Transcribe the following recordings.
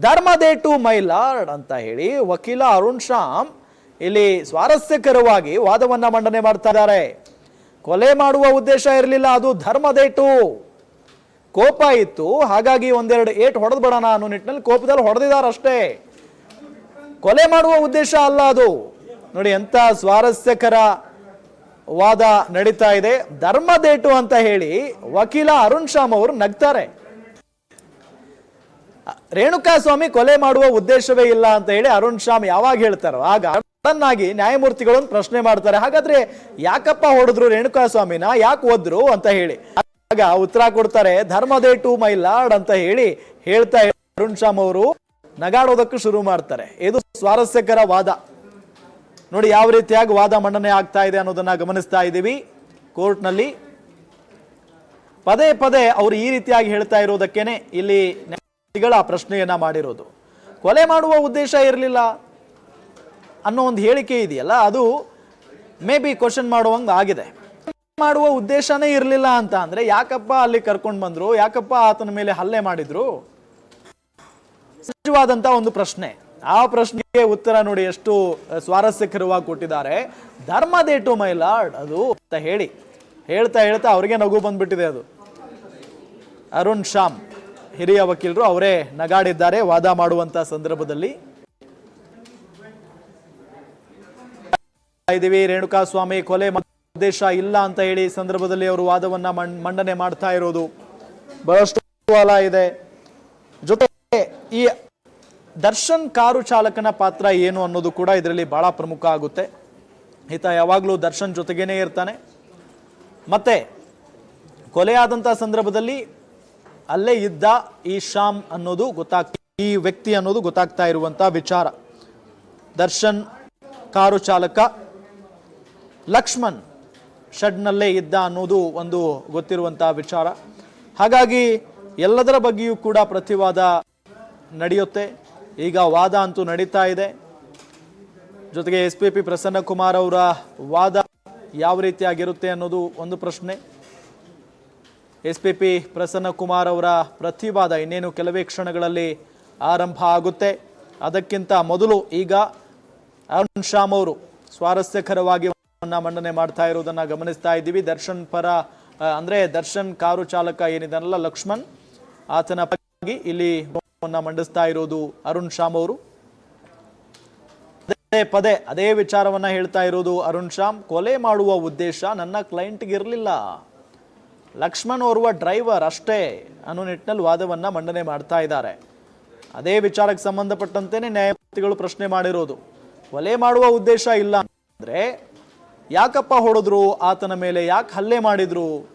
ಧರ್ಮದೇಟು my lord ಅಂತ ಹೇಳಿ ವಕೀಲ ಅರುಣ್ ಶ್ಯಾಮ್ ಇಲ್ಲಿ ಸ್ವಾರಸ್ಯಕರವಾಗಿ ವಾದವನ್ನ ಮಂಡನೆ ಮಾಡ್ತಾ ಇದ್ದಾರೆ. ಕೊಲೆ ಮಾಡುವ ಉದ್ದೇಶ ಇರಲಿಲ್ಲ, ಅದು ಧರ್ಮದೇಟು ಕೋಪ ಇತ್ತು, ಹಾಗಾಗಿ ಒಂದೆರಡು ಏಟ್ ಹೊಡೆದು ಬಿಡೋಣ ಅನ್ನೋ ನಿಟ್ಟಿನಲ್ಲಿ ಕೋಪದಲ್ಲಿ ಹೊಡೆದಿದ್ದಾರೆ ಕೊಲೆ ಮಾಡುವ ಉದ್ದೇಶ ಅಲ್ಲ ಅದು. ನೋಡಿ ಎಂತ ಸ್ವಾರಸ್ಯಕರ ವಾದ ನಡೀತಾ ಇದೆ. ಧರ್ಮದೇಟು ಅಂತ ಹೇಳಿ ವಕೀಲ ಅರುಣ್ ಶ್ಯಾಮ್ ಅವರು ನಗ್ತಾರೆ. ರೇಣುಕಾ ಸ್ವಾಮಿ ಕೊಲೆ ಮಾಡುವ ಉದ್ದೇಶವೇ ಇಲ್ಲ ಅಂತ ಹೇಳಿ ಅರುಣ್ ಶ್ಯಾಮ್ ಯಾವಾಗ ಹೇಳ್ತಾರೋ ಆಗ ಸಡನ್ ಆಗಿ ನ್ಯಾಯಮೂರ್ತಿಗಳೊಂದು ಪ್ರಶ್ನೆ ಮಾಡ್ತಾರೆ. ಹಾಗಾದ್ರೆ ಯಾಕಪ್ಪ ಹೊಡೆದ್ರು ರೇಣುಕಾ ಸ್ವಾಮಿನ ಯಾಕೆ ಓದ್ರು ಅಂತ ಹೇಳಿ. ಆಗ ಉತ್ತರ ಕೊಡ್ತಾರೆ ಧರ್ಮದೇಟು ಮೈ ಲಾರ್ಡ್ ಅಂತ ಹೇಳಿ ಹೇಳ್ತಾ ಅರುಣ್ ಶ್ಯಾಮ್ ಅವರು. ನಗಾಡೋದಕ್ಕೂ ಶುರು ಮಾಡ್ತಾರೆ. ಇದು ಸ್ವಾರಸ್ಯಕರ ವಾದ. ನೋಡಿ ಯಾವ ರೀತಿಯಾಗಿ ವಾದ ಮಂಡನೆ ಆಗ್ತಾ ಇದೆ ಅನ್ನೋದನ್ನ ಗಮನಿಸ್ತಾ ಇದ್ದೀವಿ ಕೋರ್ಟ್ನಲ್ಲಿ. ಪದೇ ಪದೇ ಅವರು ಈ ರೀತಿಯಾಗಿ ಹೇಳ್ತಾ ಇರೋದಕ್ಕೇನೆ ಇಲ್ಲಿ ನ್ಯಾಯಾಧೀಶಗಳ ಪ್ರಶ್ನೆಯನ್ನ ಮಾಡಿರೋದು. ಕೊಲೆ ಮಾಡುವ ಉದ್ದೇಶ ಇರಲಿಲ್ಲ ಅನ್ನೋ ಒಂದು ಹೇಳಿಕೆ ಇದೆಯಲ್ಲ, ಅದು ಮೇ ಬಿ ಕ್ವಶನ್ ಮಾಡುವಂಗೆ ಆಗಿದೆ. ಮಾಡುವ ಉದ್ದೇಶನೇ ಇರಲಿಲ್ಲ ಅಂತ ಅಂದರೆ ಯಾಕಪ್ಪ ಅಲ್ಲಿ ಕರ್ಕೊಂಡು ಬಂದ್ರು, ಯಾಕಪ್ಪ ಆತನ ಮೇಲೆ ಹಲ್ಲೆ ಮಾಡಿದ್ರು? ಸಹಜವಾದಂತ ಒಂದು ಪ್ರಶ್ನೆ. ಆ ಪ್ರಶ್ನೆಗೆ ಉತ್ತರ ನೋಡಿ ಎಷ್ಟು ಸ್ವಾರಸ್ಯಕರವಾಗಿ ಕೊಟ್ಟಿದ್ದಾರೆ. ಧರ್ಮದೇಟು ಮೈ ಲಾರ್ಡ್, ಅದು ಅಂತ ಹೇಳಿ. ಹೇಳ್ತಾ ಹೇಳ್ತಾ ಅವ್ರಿಗೆ ನಗು ಬಂದ್ಬಿಟ್ಟಿದೆ ಅದು. ಅರುಣ್ ಶ್ಯಾಮ್. ಹಿರಿಯ ವಕೀಲರು ಅವರೇ ನಗಾಡಿದ್ದಾರೆ, ವಾದ ಮಾಡುವಂತ ಸಂದರ್ಭದಲ್ಲಿ. ರೇಣುಕಾ ಸ್ವಾಮಿ ಕೊಲೆ ಉದ್ದೇಶ ಇಲ್ಲ ಅಂತ ಹೇಳಿ ಸಂದರ್ಭದಲ್ಲಿ ಅವರು ವಾದವನ್ನ ಮಂಡನೆ ಮಾಡ್ತಾ ಇರೋದು. ಬಹಳಷ್ಟು ಇದೆ. ಜೊತೆಗೆ ಈ ದರ್ಶನ್ ಕಾರು ಚಾಲಕನ ಪಾತ್ರ ಏನು ಅನ್ನೋದು ಕೂಡ ಇದರಲ್ಲಿ ಬಹಳ ಪ್ರಮುಖ ಆಗುತ್ತೆ. ಈತ ಯಾವಾಗಲೂ ದರ್ಶನ್ ಜೊತೆಗೇನೆ ಇರ್ತಾನೆ. ಮತ್ತೆ ಕೊಲೆಯಾದಂಥ ಸಂದರ್ಭದಲ್ಲಿ ಅಲ್ಲೇ ಇದ್ದ ಈ ಶ್ಯಾಮ್ ಅನ್ನೋದು ಗೊತ್ತಾಗ್ತ, ಈ ವ್ಯಕ್ತಿ ಅನ್ನೋದು ಗೊತ್ತಾಗ್ತಾ ಇರುವಂಥ ವಿಚಾರ. ದರ್ಶನ್, ಕಾರು ಚಾಲಕ, ಲಕ್ಷ್ಮಣ್ ಶಡ್ನಲ್ಲೇ ಇದ್ದ ಅನ್ನೋದು ಒಂದು ಗೊತ್ತಿರುವಂಥ ವಿಚಾರ. ಹಾಗಾಗಿ ಎಲ್ಲದರ ಬಗ್ಗೆಯೂ ಕೂಡ ಪ್ರತಿವಾದ ನಡೆಯುತ್ತೆ. ಈಗ ವಾದ ಅಂತೂ ನಡೀತಾ ಇದೆ. ಜೊತೆಗೆ S P P Prasanna Kumar ಅವರ ವಾದ ಯಾವ ರೀತಿಯಾಗಿರುತ್ತೆ ಅನ್ನೋದು ಒಂದು ಪ್ರಶ್ನೆ. S P P Prasanna Kumar ಅವರ ಪ್ರತಿವಾದ ಇನ್ನೇನು ಕೆಲವೇ ಕ್ಷಣಗಳಲ್ಲಿ ಆರಂಭ ಆಗುತ್ತೆ. ಅದಕ್ಕಿಂತ ಮೊದಲು ಈಗ ಅರುಣ್ ಶ್ಯಾಮ್ ಅವರು ಸ್ವಾರಸ್ಯಕರವಾಗಿ ಮಂಡನೆ ಮಾಡ್ತಾ ಇರೋದನ್ನ ಗಮನಿಸ್ತಾ ಇದ್ದೀವಿ. ದರ್ಶನ್ ಪರ ಅಂದರೆ ದರ್ಶನ್ ಕಾರು ಚಾಲಕ ಏನಿದನಲ್ಲ ಲಕ್ಷ್ಮಣ್, ಆತನ ಪರವಾಗಿ ಇಲ್ಲಿ ಮಂಡಿಸ್ತಾ ಇರೋದು ಅರುಣ್ ಶ್ಯಾಮ್ ಅವರು. ಪದೇ ಪದೇ ಅದೇ ವಿಚಾರವನ್ನ ಹೇಳ್ತಾ ಇರೋದು ಅರುಣ್ ಶ್ಯಾಮ್. ಕೊಲೆ ಮಾಡುವ ಉದ್ದೇಶ ನನ್ನ ಕ್ಲೈಂಟ್ಗೆ ಇರಲಿಲ್ಲ. ಲಕ್ಷ್ಮಣ್ ಓರ್ವ ಡ್ರೈವರ್ ಅಷ್ಟೇ ಅನ್ನೋ ನಿಟ್ಟಿನಲ್ಲಿ ವಾದವನ್ನ ಮಂಡನೆ ಮಾಡ್ತಾ ಇದ್ದಾರೆ. ಅದೇ ವಿಚಾರಕ್ಕೆ ಸಂಬಂಧಪಟ್ಟಂತೆಯೇ ನ್ಯಾಯಮೂರ್ತಿಗಳು ಪ್ರಶ್ನೆ ಮಾಡಿರೋದು. ಒಲೆ ಮಾಡುವ ಉದ್ದೇಶ ಇಲ್ಲ ಅಂದ್ರೆ ಯಾಕಪ್ಪ ಹೊಡೆದ್ರು? ಆತನ ಮೇಲೆ ಯಾಕೆ ಹಲ್ಲೆ ಮಾಡಿದ್ರು?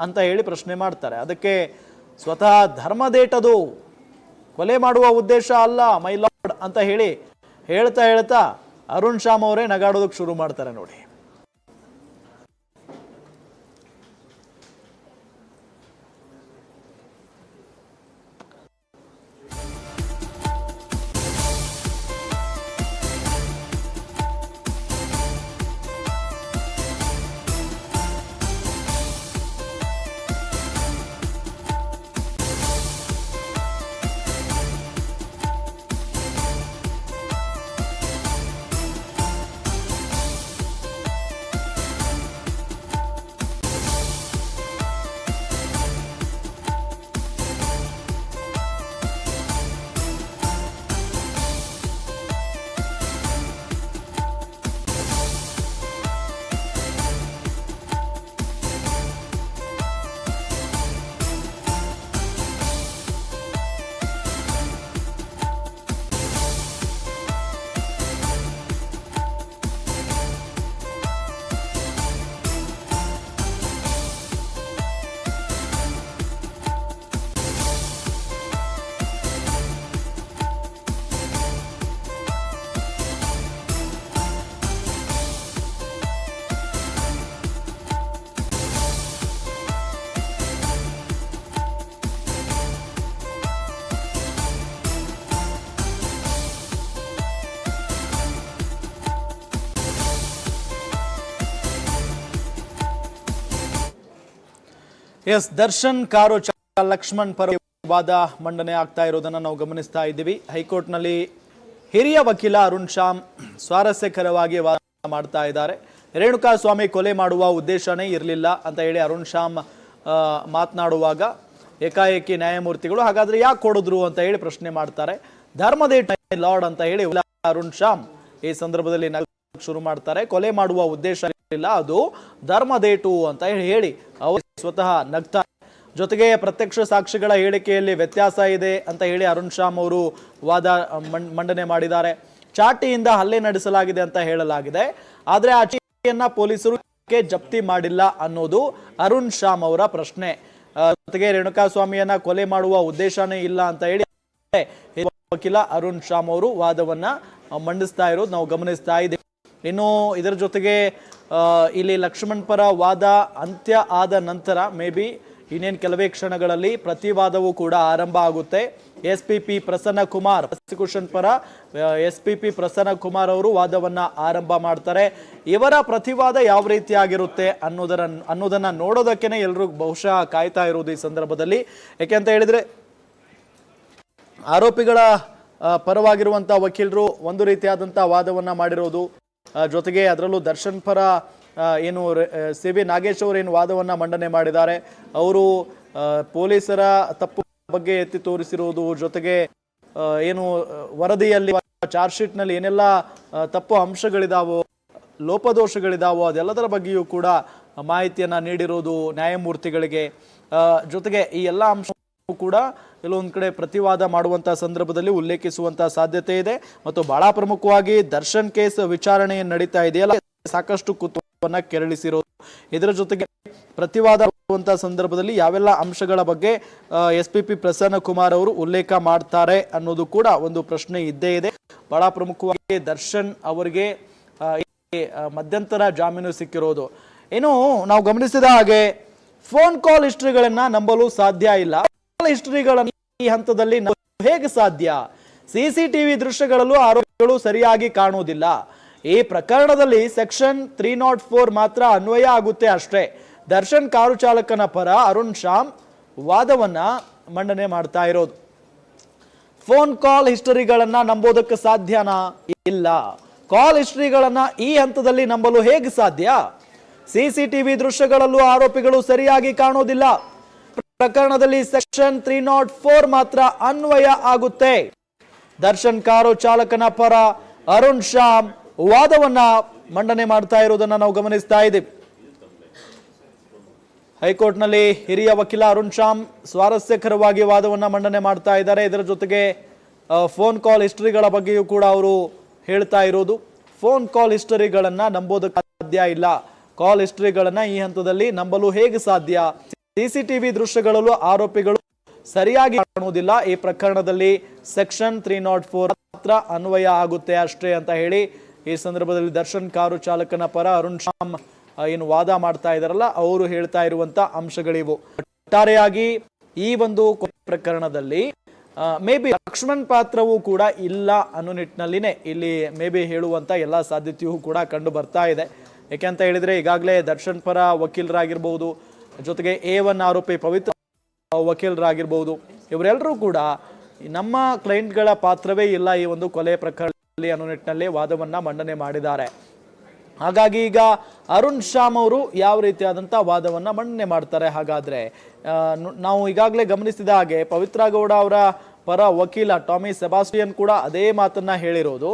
ಅಂತ ಹೇಳಿ ಪ್ರಶ್ನೆ ಮಾಡ್ತಾರೆ. ಅದಕ್ಕೆ ಸ್ವತಃ ಧರ್ಮದೇಟದು ಕೊಲೆ ಮಾಡುವ ಉದ್ದೇಶ ಅಲ್ಲ, ಮೈ ಲಾರ್ಡ್ ಅಂತ ಹೇಳಿ ಹೇಳ್ತಾ ಹೇಳ್ತಾ ಅರುಣ್ ಶ್ಯಾಮ್ ಅವರೇ ನಗಾಡೋದಕ್ಕೆ ಶುರು ಮಾಡ್ತಾರೆ ನೋಡಿ. ಎಸ್, ದರ್ಶನ್ ಕಾರು ಚಾಲಕ ಲಕ್ಷ್ಮಣ್ ಪರ ವಾದ ಮಂಡನೆ ಆಗ್ತಾ ಇರೋದನ್ನ ನಾವು ಗಮನಿಸ್ತಾ ಇದ್ದೀವಿ. ಹೈಕೋರ್ಟ್ನಲ್ಲಿ ಹಿರಿಯ ವಕೀಲ ಅರುಣ್ ಶ್ಯಾಮ್ ಸ್ವಾರಸ್ಯಕರವಾಗಿ ವಾದ ಮಾಡ್ತಾ ಇದ್ದಾರೆ. ರೇಣುಕಾ ಸ್ವಾಮಿ ಕೊಲೆ ಮಾಡುವ ಉದ್ದೇಶನೇ ಇರಲಿಲ್ಲ ಅಂತ ಹೇಳಿ ಅರುಣ್ ಶ್ಯಾಮ್ ಮಾತನಾಡುವಾಗ ಏಕಾಏಕಿ ನ್ಯಾಯಮೂರ್ತಿಗಳು ಹಾಗಾದ್ರೆ ಯಾಕೆ ಕೊಡಿದ್ರು ಅಂತ ಹೇಳಿ ಪ್ರಶ್ನೆ ಮಾಡ್ತಾರೆ. ಧರ್ಮದೇಟ್ ಲಾರ್ಡ್ ಅಂತ ಹೇಳಿ ಅರುಣ್ ಶ್ಯಾಮ್ ಈ ಸಂದರ್ಭದಲ್ಲಿ ಶುರು ಮಾಡ್ತಾರೆ. ಕೊಲೆ ಮಾಡುವ ಉದ್ದೇಶ ಇಲ್ಲ ಅದು ಧರ್ಮದೇಟು ಅಂತ ಹೇಳಿ ಹೇಳಿ ಅವರು ಸ್ವತಃ ನಗ್ತಾ ಜೊತೆಗೆ ಪ್ರತ್ಯಕ್ಷ ಸಾಕ್ಷಿಗಳ ಹೇಳಿಕೆಯಲ್ಲಿ ವ್ಯತ್ಯಾಸ ಇದೆ ಅಂತ ಹೇಳಿ ಅರುಣ್ ಶಾಮ್ ಅವರು ವಾದ ಮಂಡನೆ ಮಾಡಿದ್ದಾರೆ. ಚಾಟಿಯಿಂದ ಹಲ್ಲೆ ನಡೆಸಲಾಗಿದೆ ಅಂತ ಹೇಳಲಾಗಿದೆ. ಆದರೆ ಆ ಚಾಟಿಯನ್ನ ಪೊಲೀಸರು ಜಪ್ತಿ ಮಾಡಿಲ್ಲ ಅನ್ನೋದು ಅರುಣ್ ಶಾಮ್ ಅವರ ಪ್ರಶ್ನೆ. ಜೊತೆಗೆ ರೇಣುಕಾ ಸ್ವಾಮಿಯನ್ನ ಕೊಲೆ ಮಾಡುವ ಉದ್ದೇಶನೇ ಇಲ್ಲ ಅಂತ ಹೇಳಿ ವಕೀಲ ಅರುಣ್ ಶಾಮ್ ಅವರು ವಾದವನ್ನ ಮಂಡಿಸ್ತಾ ಇರೋದು ನಾವು ಗಮನಿಸ್ತಾ ಇದ್ದೀವಿ. ಇನ್ನು ಇದರ ಜೊತೆಗೆ ಇಲ್ಲಿ ಲಕ್ಷ್ಮಣ್ ಪರ ವಾದ ಅಂತ್ಯ ಆದ ನಂತರ ಮೇ ಬಿ ಇನ್ನೇನು ಕೆಲವೇ ಕ್ಷಣಗಳಲ್ಲಿ ಪ್ರತಿವಾದವೂ ಕೂಡ ಆರಂಭ ಆಗುತ್ತೆ. S P P Prasanna Kumar, prosecution ಪರ S P P Prasanna Kumar ಅವರು ವಾದವನ್ನು ಆರಂಭ ಮಾಡ್ತಾರೆ. ಇವರ ಪ್ರತಿವಾದ ಯಾವ ರೀತಿಯಾಗಿರುತ್ತೆ ಅನ್ನೋದರ, ಅನ್ನೋದನ್ನ ನೋಡೋದಕ್ಕೇನೆ ಎಲ್ಲರೂ ಬಹುಶಃ ಕಾಯ್ತಾ ಇರುವುದು ಈ ಸಂದರ್ಭದಲ್ಲಿ. ಯಾಕೆ ಅಂತ ಹೇಳಿದ್ರೆ, ಆರೋಪಿಗಳ ಪರವಾಗಿರುವಂಥ ವಕೀಲರು ಒಂದು ರೀತಿಯಾದಂಥ ವಾದವನ್ನು ಮಾಡಿರೋದು ಜೊತೆಗೆ ಅದರಲ್ಲೂ ದರ್ಶನ್ ಪರ ಏನು ಸಿ ಬಿ ನಾಗೇಶ್ ಅವರು ಏನು ವಾದವನ್ನು ಮಂಡನೆ ಮಾಡಿದ್ದಾರೆ. ಅವರು ಪೊಲೀಸರ ತಪ್ಪು ಬಗ್ಗೆ ಎತ್ತಿ ತೋರಿಸಿರುವುದು ಜೊತೆಗೆ ಏನು, ವರದಿಯಲ್ಲಿ ಚಾರ್ಜ್ ಶೀಟ್ನಲ್ಲಿ ಏನೆಲ್ಲ ತಪ್ಪು ಅಂಶಗಳಿದಾವೋ, ಲೋಪದೋಷಗಳಿದಾವೋ, ಅದೆಲ್ಲದರ ಬಗ್ಗೆಯೂ ಕೂಡ ಮಾಹಿತಿಯನ್ನು ನೀಡಿರುವುದು ನ್ಯಾಯಮೂರ್ತಿಗಳಿಗೆ. ಜೊತೆಗೆ ಈ ಎಲ್ಲ ಅಂಶ ಕೂಡ ಕೆಲವೊಂದು ಕಡೆ ಪ್ರತಿವಾದ ಮಾಡುವಂತ ಸಂದರ್ಭದಲ್ಲಿ ಉಲ್ಲೇಖಿಸುವಂತಹ ಸಾಧ್ಯತೆ ಇದೆ. ಮತ್ತು ಬಹಳ ಪ್ರಮುಖವಾಗಿ ದರ್ಶನ್ ಕೇಸ್ ವಿಚಾರಣೆ ನಡೀತಾ ಇದೆಯಲ್ಲ, ಸಾಕಷ್ಟು ಕುತೂಹಲವನ್ನ ಕೆರಳಿಸಿರೋದು. ಇದರ ಜೊತೆಗೆ ಪ್ರತಿವಾದ ಸಂದರ್ಭದಲ್ಲಿ ಯಾವೆಲ್ಲ ಅಂಶಗಳ ಬಗ್ಗೆ S P P Prasanna Kumar ಅವರು ಉಲ್ಲೇಖ ಮಾಡ್ತಾರೆ ಅನ್ನೋದು ಕೂಡ ಒಂದು ಪ್ರಶ್ನೆ ಇದ್ದೇ ಇದೆ. ಬಹಳ ಪ್ರಮುಖವಾಗಿ ದರ್ಶನ್ ಅವರಿಗೆ ಮಧ್ಯಂತರ ಜಾಮೀನು ಸಿಕ್ಕಿರೋದು. ಏನು ನಾವು ಗಮನಿಸಿದ ಹಾಗೆ ಫೋನ್ ಕಾಲ್ ಹಿಸ್ಟ್ರಿಗಳನ್ನ ನಂಬಲು ಸಾಧ್ಯ ಇಲ್ಲ. ಹಿಸ್ಟ್ರಿಗಳನ್ನು ಈ ಹಂತದಲ್ಲಿ ಹೇಗೆ ಸಾಧ್ಯ? ಸಿಸಿಟಿವಿ ದೃಶ್ಯಗಳಲ್ಲೂ ಆರೋಪಿಗಳು ಸರಿಯಾಗಿ ಕಾಣುವುದಿಲ್ಲ. ಈ ಪ್ರಕರಣದಲ್ಲಿ ಸೆಕ್ಷನ್ ತ್ರೀ ನಾಟ್ ಫೋರ್ ಮಾತ್ರ ಅನ್ವಯ ಆಗುತ್ತೆ ಅಷ್ಟೇ. ದರ್ಶನ್ ಕಾರು ಚಾಲಕನ ಪರ ಅರುಣ್ ಶ್ಯಾಮ್ ವಾದವನ್ನ ಮಂಡನೆ ಮಾಡ್ತಾ ಇರೋದು. ಫೋನ್ ಕಾಲ್ ಹಿಸ್ಟರಿಗಳನ್ನ ನಂಬೋದಕ್ಕೆ ಸಾಧ್ಯನಾ? ಇಲ್ಲ. ಕಾಲ್ ಹಿಸ್ಟರಿಗಳನ್ನ ಈ ಹಂತದಲ್ಲಿ ನಂಬಲು ಹೇಗೆ ಸಾಧ್ಯ? ಸಿಸಿಟಿವಿ ದೃಶ್ಯಗಳಲ್ಲೂ ಆರೋಪಿಗಳು ಸರಿಯಾಗಿ ಕಾಣೋದಿಲ್ಲ ಪ್ರಕರಣದಲ್ಲಿ ಸೆಕ್ಷನ್ ತ್ರೀ ನಾಟ್ ಫೋರ್ ಮಾತ್ರ ಅನ್ವಯ ಆಗುತ್ತೆ. ದರ್ಶನ್ ಕಾರು ಚಾಲಕನ ಪರ ಅರುಣ್ ಶ್ಯಾಮ್ ವಾದವನ್ನ ಮಂಡನೆ ಮಾಡ್ತಾ ಇರೋದನ್ನ ನಾವು ಗಮನಿಸ್ತಾ ಇದ್ದೀವಿ. ಹೈಕೋರ್ಟ್ನಲ್ಲಿ ಹಿರಿಯ ವಕೀಲ ಅರುಣ್ ಶ್ಯಾಮ್ ಸ್ವಾರಸ್ಯಕರವಾಗಿ ವಾದವನ್ನ ಮಂಡನೆ ಮಾಡ್ತಾ ಇದ್ದಾರೆ. ಇದರ ಜೊತೆಗೆ ಫೋನ್ ಕಾಲ್ ಹಿಸ್ಟರಿಗಳ ಬಗ್ಗೆಯೂ ಕೂಡ ಅವರು ಹೇಳ್ತಾ ಇರೋದು ಫೋನ್ ಕಾಲ್ ಹಿಸ್ಟರಿಗಳನ್ನ ನಂಬೋದಕ್ಕೆ ಸಾಧ್ಯ ಇಲ್ಲ. ಕಾಲ್ ಹಿಸ್ಟರಿಗಳನ್ನ ಈ ಹಂತದಲ್ಲಿ ನಂಬಲು ಹೇಗೆ ಸಾಧ್ಯ? ಸಿಸಿಟಿವಿ ದೃಶ್ಯಗಳಲ್ಲೂ ಆರೋಪಿಗಳು ಸರಿಯಾಗಿ ಕಾಣುವುದಿಲ್ಲ. ಈ ಪ್ರಕರಣದಲ್ಲಿ ಸೆಕ್ಷನ್ ತ್ರೀ ನಾಟ್ ಫೋರ್ ಮಾತ್ರ ಅನ್ವಯ ಆಗುತ್ತೆ ಅಷ್ಟೇ ಅಂತ ಹೇಳಿ ಈ ಸಂದರ್ಭದಲ್ಲಿ ದರ್ಶನ್ ಕಾರು ಚಾಲಕನ ಪರ ಅರುಣ್ ಶಾಮ್ ಏನು ವಾದ ಮಾಡ್ತಾ ಇದಾರಲ್ಲ ಅವರು ಹೇಳ್ತಾ ಇರುವಂತ ಅಂಶಗಳಿವು. ಒಟ್ಟಾರೆಯಾಗಿ ಈ ಒಂದು ಪ್ರಕರಣದಲ್ಲಿ ಮೇ ಬಿ ಲಕ್ಷ್ಮಣ್ ಪಾತ್ರವೂ ಕೂಡ ಇಲ್ಲ ಅನ್ನೋ ನಿಟ್ಟಿನಲ್ಲಿನೇ ಇಲ್ಲಿ ಮೇ ಬಿ ಹೇಳುವಂತ ಎಲ್ಲ ಸಾಧ್ಯತೆಯೂ ಕೂಡ ಕಂಡು ಬರ್ತಾ ಇದೆ. ಯಾಕೆಂತ ಹೇಳಿದ್ರೆ ಈಗಾಗಲೇ ದರ್ಶನ್ ಪರ ವಕೀಲರಾಗಿರ್ಬಹುದು ಜೊತೆಗೆ ಎ ಒನ್ ಆರೋಪಿ ಪವಿತ್ರ ವಕೀಲರಾಗಿರ್ಬೋದು. ಇವರೆಲ್ಲರೂ ಕೂಡ ನಮ್ಮ ಕ್ಲೈಂಟ್ಗಳ ಪಾತ್ರವೇ ಇಲ್ಲ ಈ ಒಂದು ಕೊಲೆ ಪ್ರಕರಣದಲ್ಲಿ ಅನ್ನೋ ನಿಟ್ಟಿನಲ್ಲಿ ವಾದವನ್ನು ಮಂಡನೆ ಮಾಡಿದ್ದಾರೆ. ಹಾಗಾಗಿ ಈಗ ಅರುಣ್ ಶ್ಯಾಮ್ ಅವರು ಯಾವ ರೀತಿಯಾದಂಥ ವಾದವನ್ನು ಮಂಡನೆ ಮಾಡ್ತಾರೆ ಹಾಗಾದ್ರೆ ನಾವು ಈಗಾಗಲೇ ಗಮನಿಸಿದ ಹಾಗೆ ಪವಿತ್ರ ಗೌಡ ಅವರ ಪರ ವಕೀಲ ಟಾಮಿ ಸೆಬಾಸ್ಟಿಯನ್ ಕೂಡ ಅದೇ ಮಾತನ್ನ ಹೇಳಿರೋದು.